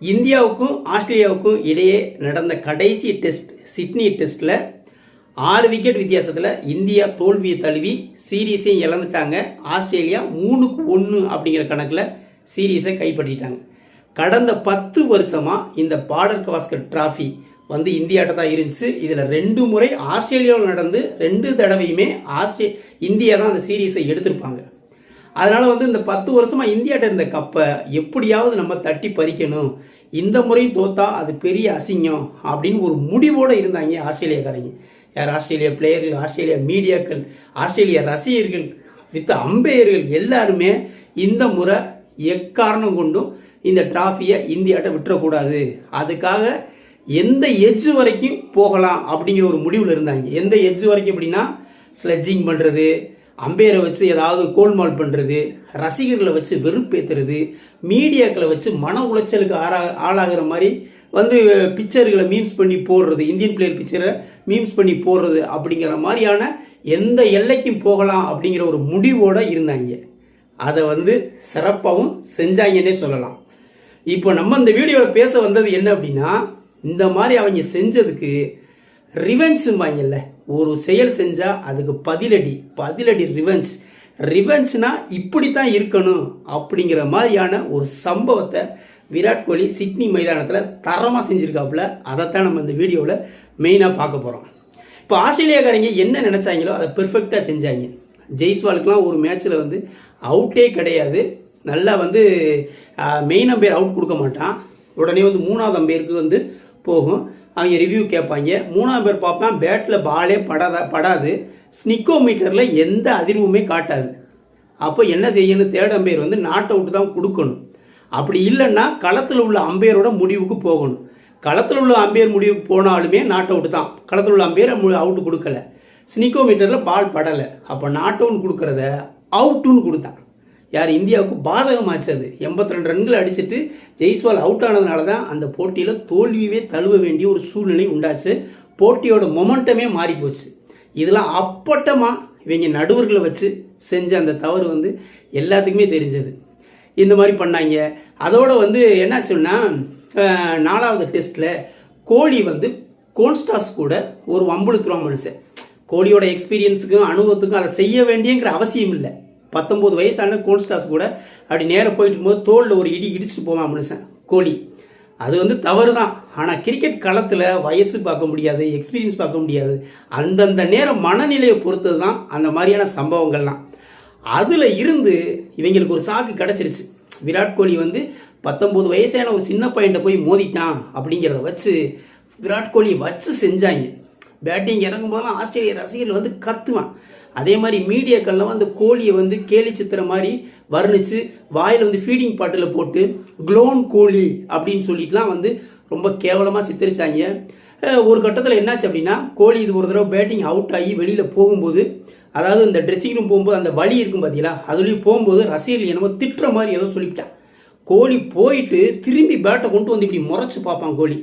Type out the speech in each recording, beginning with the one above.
இந்தியாவுக்கும் ஆஸ்திரேலியாவுக்கும் இடையே நடந்த கடைசி டெஸ்ட் சிட்னி டெஸ்ட்டில் ஆறு விக்கெட் வித்தியாசத்தில் இந்தியா தோல்வியை தழுவி சீரீஸையும் இழந்துட்டாங்க. ஆஸ்திரேலியா மூணுக்கு ஒன்று அப்படிங்கிற கணக்கில் சீரீஸை கைப்பற்றிட்டாங்க. கடந்த பத்து வருஷமாக இந்த பார்டர் கவாஸ்கர் டிராஃபி வந்து இந்தியாட்ட தான் இருந்துச்சு. இதில் ரெண்டு முறை ஆஸ்திரேலியாவில் நடந்து ரெண்டு தடவையுமே ஆஸ்திரே இந்தியா தான் அந்த சீரீஸை எடுத்திருப்பாங்க. அதனால் வந்து இந்த பத்து வருஷமாக இந்தியாட்ட இருந்த கப்பை எப்படியாவது நம்ம தட்டி பறிக்கணும். இந்த முறையும் தோத்தா அது பெரிய அசிங்கம் அப்படின்னு ஒரு முடிவோடு இருந்தாங்க ஆஸ்திரேலியாக்காரங்க யார்? ஆஸ்திரேலியா பிளேயர்கள் ஆஸ்திரேலியா மீடியாக்கள் ஆஸ்திரேலியா ரசிகர்கள் வித் அம்பையர்கள் எல்லாருமே இந்த முறை எக்காரணம் கொண்டும் இந்த டிராஃபியை இந்தியாட்ட விட்டுறக்கூடாது. அதுக்காக எந்த எஜ்ஜு வரைக்கும் போகலாம் அப்படிங்கிற ஒரு முடிவில் இருந்தாங்க. எந்த எஜ்ஜு வரைக்கும் அப்படின்னா ஸ்லெட்ஜிங் பண்ணுறது அம்பையரை வச்சு ஏதாவது கோல்மால் பண்ணுறது ரசிகர்களை வச்சு வெறுப்பேற்றுறது மீடியாக்களை வச்சு மன உளைச்சலுக்கு ஆறா ஆளாகிற மாதிரி வந்து பிக்சர்களை மீம்ஸ் பண்ணி போடுறது இந்தியன் பிளேயர் பிக்சரை மீம்ஸ் பண்ணி போடுறது அப்படிங்கிற மாதிரியான எந்த எல்லைக்கும் போகலாம் அப்படிங்கிற ஒரு முடிவோடு இருந்தாங்க. அதை வந்து சிறப்பாகவும் செஞ்சாங்கன்னே சொல்லலாம். இப்போ நம்ம இந்த வீடியோவில் பேச வந்தது என்ன அப்படின்னா இந்த மாதிரி அவங்க செஞ்சதுக்கு ரிவெஞ்சும்பாங்கல்ல ஒரு செயல் செஞ்சால் அதுக்கு பதிலடி பதிலடி ரிவெஞ்ச் ரிவெஞ்ச்னா இப்படி தான் இருக்கணும் அப்படிங்கிற மாதிரியான ஒரு சம்பவத்தை விராட் கோலி சிட்னி மைதானத்தில் தரமாக செஞ்சுருக்காப்புல. அதைத்தான் நம்ம இந்த வீடியோவில் மெயினாக பார்க்க போகிறோம் இப்போ ஆஸ்திரேலியாக்காரங்க என்ன நினச்சாங்களோ அதை பெர்ஃபெக்டாக செஞ்சாங்க. ஜெய்ஸ்வாலுக்குலாம் ஒரு மேட்ச்சில் வந்து அவுட்டே கிடையாது. நல்லா வந்து மெயின் அம்பையர் அவுட் கொடுக்க மாட்டான். உடனே வந்து மூணாவது அம்பையருக்கு வந்து போகும். அவங்க ரிவ்யூ கேட்பாங்க. மூணாவது பேர் பார்ப்பேன் பேட்டில் பாலே படாத படாது. ஸ்னிக்கோ மீட்டரில் எந்த அதிர்வுமே காட்டாது. அப்போ என்ன செய்யணும்? தேர்ட் அம்பையர் வந்து நாட் அவுட் தான் கொடுக்கணும். அப்படி இல்லைன்னா களத்தில் உள்ள அம்பையரோட முடிவுக்கு போகணும். களத்தில் உள்ள அம்பையர் முடிவுக்கு போனாலுமே நாட் அவுட் தான். களத்தில் உள்ள அம்பையர் அவுட் கொடுக்கல. ஸ்னிக்கோ மீட்டரில் பால் படலை. அப்போ நாட் அவுட் கொடுக்குறத அவுட்டுன்னு கொடுத்தான். யார் இந்தியாவுக்கு பாதகமாச்சு அது எண்பத்தி ரெண்டு ரன்கள் அடிச்சுட்டு ஜெய்ஸ்வால் அவுட் ஆனதுனால தான் அந்த போட்டியில் தோல்வியவே தழுவ வேண்டிய ஒரு சூழ்நிலை உண்டாச்சு. போட்டியோட மொமெண்டமே மாறி போச்சு இதெல்லாம் அப்பட்டமாக இவங்க நடுவர்களை வச்சு செஞ்ச அந்த தவறு வந்து எல்லாத்துக்குமே தெரிஞ்சது. இந்த மாதிரி பண்ணாங்க. அதோடு வந்து என்னாச்சுன்னா நாலாவது டெஸ்ட்டில் கோலி வந்து கோன்ஸ்டாஸ் கூட ஒரு வம்புழுத்துருவான் மனுஷன். கோலியோட எக்ஸ்பீரியன்ஸுக்கும் அனுபவத்துக்கும் அதை செய்ய வேண்டியங்கிற அவசியம் இல்லை. பத்தொம்போது வயசான கோன்ஸ்டாஸ் கூட அப்படி நேராக போயிட்டு இருக்கும்போது தோளில் ஒரு இடி இடிச்சுட்டு போவான் மனுஷன் கோலி. அது வந்து தவறு தான் ஆனால் கிரிக்கெட் களத்தில் வயசு பார்க்க முடியாது எக்ஸ்பீரியன்ஸ் பார்க்க முடியாது. அந்தந்த நேரம் மனநிலையை பொறுத்தது தான் அந்த மாதிரியான சம்பவங்கள்லாம். அதில் இருந்து இவங்களுக்கு ஒரு சாக்கு கிடச்சிருச்சு. விராட் கோலி வந்து பத்தொம்போது வயசான ஒரு சின்ன பையன்ட்ட போய் மோதிட்டான் அப்படிங்கிறத வச்சு விராட் கோலி வச்சு செஞ்சாங்க. பேட்டிங் இறங்கும் போதெல்லாம் ஆஸ்திரேலிய ரசிகர்கள் வந்து கத்துவான். அதே மாதிரி மீடியாக்கள்லாம் வந்து கோழியை வந்து கேலி சித்திர மாதிரி வர்ணித்து வாயில் வந்து ஃபீடிங் பாட்டில் போட்டு க்ளோன் கோழி அப்படின்னு சொல்லிட்டுலாம் வந்து ரொம்ப கேவலமாக சித்தரிச்சாங்க. ஒரு கட்டத்தில் என்னாச்சு அப்படின்னா கோழி இது ஒரு தடவை பேட்டிங் அவுட் ஆகி வெளியில் போகும்போது அதாவது இந்த ட்ரெஸ்ஸிங் ரூம் போகும்போது அந்த வழி இருக்கும் பார்த்தீங்களா அதுலேயும் போகும்போது ரசிகர்கள் என்னமோ திட்டுற மாதிரி ஏதோ சொல்லிவிட்டான் கோழி போயிட்டு திரும்பி பேட்டை கொண்டு வந்து இப்படி முறைச்சி பார்ப்பான் கோழி.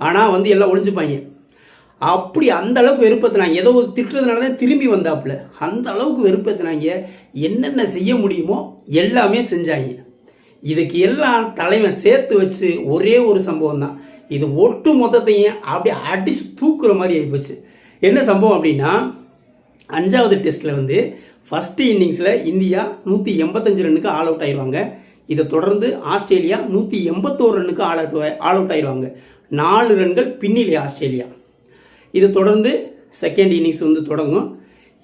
ஆனால் வந்து எல்லாம் ஒழிஞ்சுப்பாங்க அப்படி அந்த அளவுக்கு வெறுப்பத்தினாங்க. ஏதோ ஒரு திட்டுறதுனால தான் திரும்பி வந்தாப்புல. அந்த அளவுக்கு வெறுப்பத்தினாங்க. என்னென்ன செய்ய முடியுமோ எல்லாமே செஞ்சாங்க. இதுக்கு எல்லாம் தலைவன் சேர்த்து வச்சு ஒரே ஒரு சம்பவம் தான். இது ஒட்டு மொத்தத்தையும் அப்படியே அடிச்சு தூக்குற மாதிரி ஆகிப்போச்சு என்ன சம்பவம் அப்படின்னா அஞ்சாவது டெஸ்ட்டில் வந்து ஃபஸ்ட்டு இன்னிங்ஸில் இந்தியா நூற்றி எண்பத்தஞ்சு ரன்னுக்கு ஆல் அவுட் ஆயிடுவாங்க இதை தொடர்ந்து ஆஸ்திரேலியா நூற்றி எண்பத்தோரு ரன்னுக்கு ஆல் அவுட் ஆல் அவுட் ஆயிடுவாங்க நாலு ரன்கள் பின்னிலே ஆஸ்திரேலியா. இது தொடர்ந்து செகண்ட் இன்னிங்ஸ் வந்து தொடங்கும்.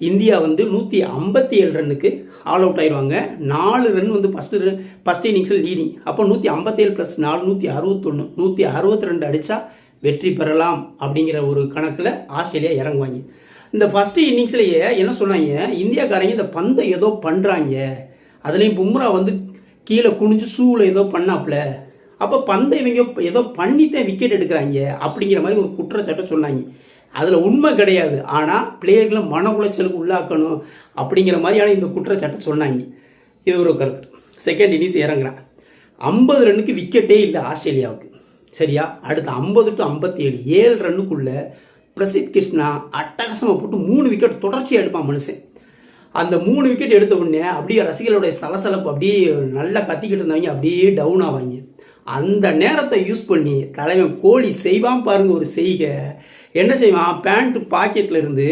இந்தியா வந்து நூற்றி ஐம்பத்தி ஏழு ரன்னுக்கு ஆல் அவுட் ஆயிடுவாங்க நாலு ரன் வந்து ஃபஸ்ட்டு ரன் ஃபஸ்ட் இன்னிங்ஸில் லீடிங் அப்போ நூற்றி ஐம்பத்தேழு ப்ளஸ் நாலு நூற்றி அறுபத்தொன்று நூற்றி அறுபத்தி ரெண்டு அடித்தா வெற்றி பெறலாம் அப்படிங்கிற ஒரு கணக்கில் ஆஸ்திரேலியா இறங்குவாங்க. இந்த ஃபஸ்ட்டு இன்னிங்ஸ்லேயே என்ன சொன்னாங்க? இந்தியாக்காரங்க இந்த பந்தை ஏதோ பண்ணுறாங்க அதுலேயும் பும்ரா வந்து கீழே குனிஞ்சு ஷூவில் ஏதோ பண்ணாப்புல அப்போ பந்தை இவங்க ஏதோ பண்ணித்தான் விக்கெட் எடுக்கிறாங்க அப்படிங்கிற மாதிரி ஒரு குற்றச்சாட்டை சொன்னாங்க. அதில் உண்மை கிடையாது. ஆனால் பிளேயர்களை மன உளைச்சலுக்கு உள்ளாக்கணும் அப்படிங்கிற மாதிரியான இந்த குற்றச்சாட்டை சொன்னாங்க. இது ஒரு கரெக்ட் செகண்ட் இன்னிங்ஸ் இறங்குறான். ஐம்பது ரன்னுக்கு விக்கெட்டே இல்லை ஆஸ்திரேலியாவுக்கு. சரியா? அடுத்து ஐம்பது டு ஐம்பத்தி ஏழு ஏழு ரன்னுக்குள்ளே பிரசித் கிருஷ்ணா அட்டகாசமாக போட்டு மூணு விக்கெட் தொடர்ச்சியாக எடுப்பான் மனுஷன். அந்த மூணு விக்கெட் எடுத்த உடனே அப்படியே ரசிகர்களுடைய சலசலப்பு அப்படியே நல்லா கத்திக்கிட்டு இருந்தவங்க அப்படியே டவுன் ஆவாங்க. அந்த நேரத்தை யூஸ் பண்ணி தலைவன் கோழி செய்வான் பாருங்க ஒரு செய்கை. என்ன செய்வான்? பேண்ட் பாக்கெட்டில் இருந்து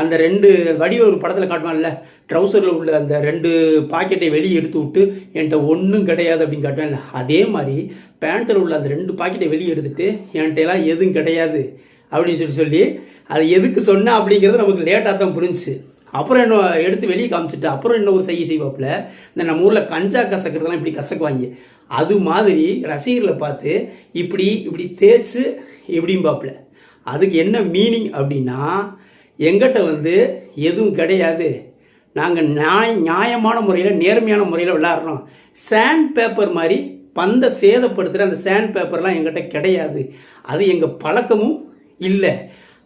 அந்த ரெண்டு வடிவ ஒரு படத்தில் காட்டுவான்ல ட்ரௌசரில் உள்ள அந்த ரெண்டு பாக்கெட்டை வெளியே எடுத்து விட்டு என்கிட்ட ஒன்றும் கிடையாது அப்படின்னு காட்டுவான்ல. அதே மாதிரி பேண்ட்டில் உள்ள அந்த ரெண்டு பாக்கெட்டை வெளியே எடுத்துட்டு என்கிட்ட எல்லாம் எதுவும் கிடையாது அப்படின்னு சொல்லி சொல்லி அது எதுக்கு சொன்ன அப்படிங்கிறது நமக்கு லேட்டாக தான் புரிஞ்சுச்சு. அப்புறம் என்ன எடுத்து வெளியே காமிச்சிட்டு அப்புறம் என்ன ஒரு செய்ய செய்வாப்புல? இந்த நம்ம ஊரில் கஞ்சா கசக்கிறதெல்லாம் இப்படி கசக்குவாங்க. அது மாதிரி ரசிகர்களை பார்த்து இப்படி இப்படி தேய்ச்சி இப்படிம்பாப்புல. அதுக்கு என்ன மீனிங் அப்படின்னா எங்கிட்ட வந்து எதுவும் கிடையாது. நாங்கள் நியாய நியாயமான முறையில் நேர்மையான முறையில் விளாட்றோம் சேண்ட் பேப்பர் மாதிரி பந்தை சேதப்படுத்துகிற அந்த சேண்ட் பேப்பர்லாம் எங்கிட்ட கிடையாது. அது எங்கள் பழக்கமும் இல்லை.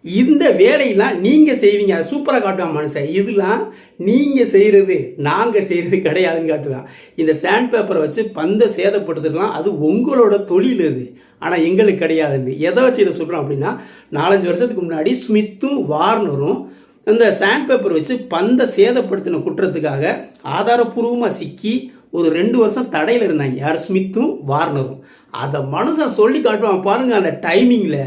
இந்த வேலையெல்லாம் நீங்கள் செய்வீங்க. அது சூப்பராக காட்டுவான் மனுஷன். இதெல்லாம் நீங்கள் செய்கிறது நாங்கள் செய்கிறது கிடையாதுன்னு காட்டுவான் இந்த சாண்ட் பேப்பரை வச்சு பந்தை சேதப்படுத்துறதுலாம் அது உங்களோட தொழில் அது. ஆனால் எங்களுக்கு கிடையாதுன்னு. எதை வச்சு இதை சொல்கிறோம் அப்படின்னா நாலஞ்சு வருஷத்துக்கு முன்னாடி ஸ்மித்தும் வார்னரும் இந்த சாண்ட் பேப்பர் வச்சு பந்தை சேதப்படுத்தின குற்றத்துக்காக ஆதாரப்பூர்வமாக சிக்கி ஒரு ரெண்டு வருஷம் தடையில் இருந்தாங்க. யார்? ஸ்மித்தும் வார்னரும். அதை மனுஷன் சொல்லி காட்டுவான். பாருங்கள் அந்த டைமிங்கில்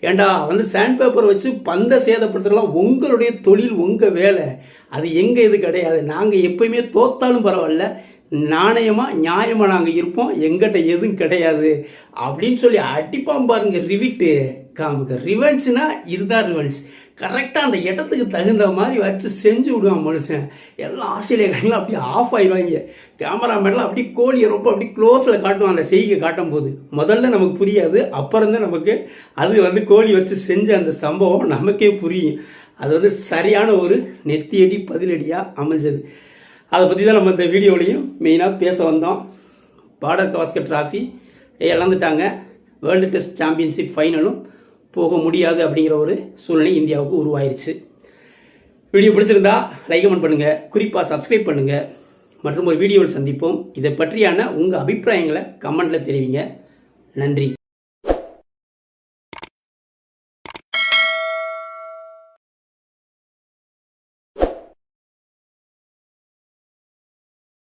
ஏண்டா வந்து சாண்ட் பேப்பர் வச்சு பந்தை சேதப்படுத்துறதுலாம் உங்களுடைய தொழில் உங்கள் வேலை. அது எங்கள் இது கிடையாது. நாங்கள் எப்பயுமே தோத்தாலும் பரவாயில்ல. நாணயமாக நியாயமாக நாங்கள் இருப்போம். எங்கிட்ட எதுவும் கிடையாது. அப்படின்னு சொல்லி அடிப்பான் பாருங்கள் ரிவிட்டு காமிக்க. ரிவெஞ்ச்னா இதுதான் ரிவெஞ்ச் கரெக்டாக அந்த இடத்துக்கு தகுந்த மாதிரி வச்சு செஞ்சு விடுவான் மனுஷன். எல்லாம் ஆஸ்திரேலியாக்காரங்களும் அப்படியே ஆஃப் ஆயிடுவாங்க. கேமராமேன்லாம் அப்படியே கோழியை ரொம்ப அப்படியே க்ளோஸில் காட்டுவான் அந்த செய்கை காட்டும் போது முதல்ல நமக்கு புரியாது அப்புறம் தான் நமக்கு அது வந்து கோழி வச்சு செஞ்ச அந்த சம்பவம் நமக்கே புரியும். அது வந்து சரியான ஒரு நெத்தியடி பதிலடியாக அமைஞ்சது. அதை பற்றி தான் நம்ம இந்த வீடியோலையும் மெயினாக பேச வந்தோம். பார்டர் காஸ்கர் டிராஃபி இழந்துட்டாங்க. வேர்ல்டு டெஸ்ட் சாம்பியன்ஷிப் ஃபைனலும் போக முடியாது அப்படிங்கிற ஒரு சூழ்நிலை இந்தியாவுக்கு உருவாயிருச்சு. வீடியோ பிடிச்சிருந்தா லைக் கமெண்ட் பண்ணுங்கள் குறிப்பாக சப்ஸ்கிரைப் பண்ணுங்கள் மற்றும் ஒரு வீடியோவில் சந்திப்போம். இதை பற்றியான உங்கள் அபிப்பிராயங்களை கமெண்டில் தெரிவிங்க. நன்றி.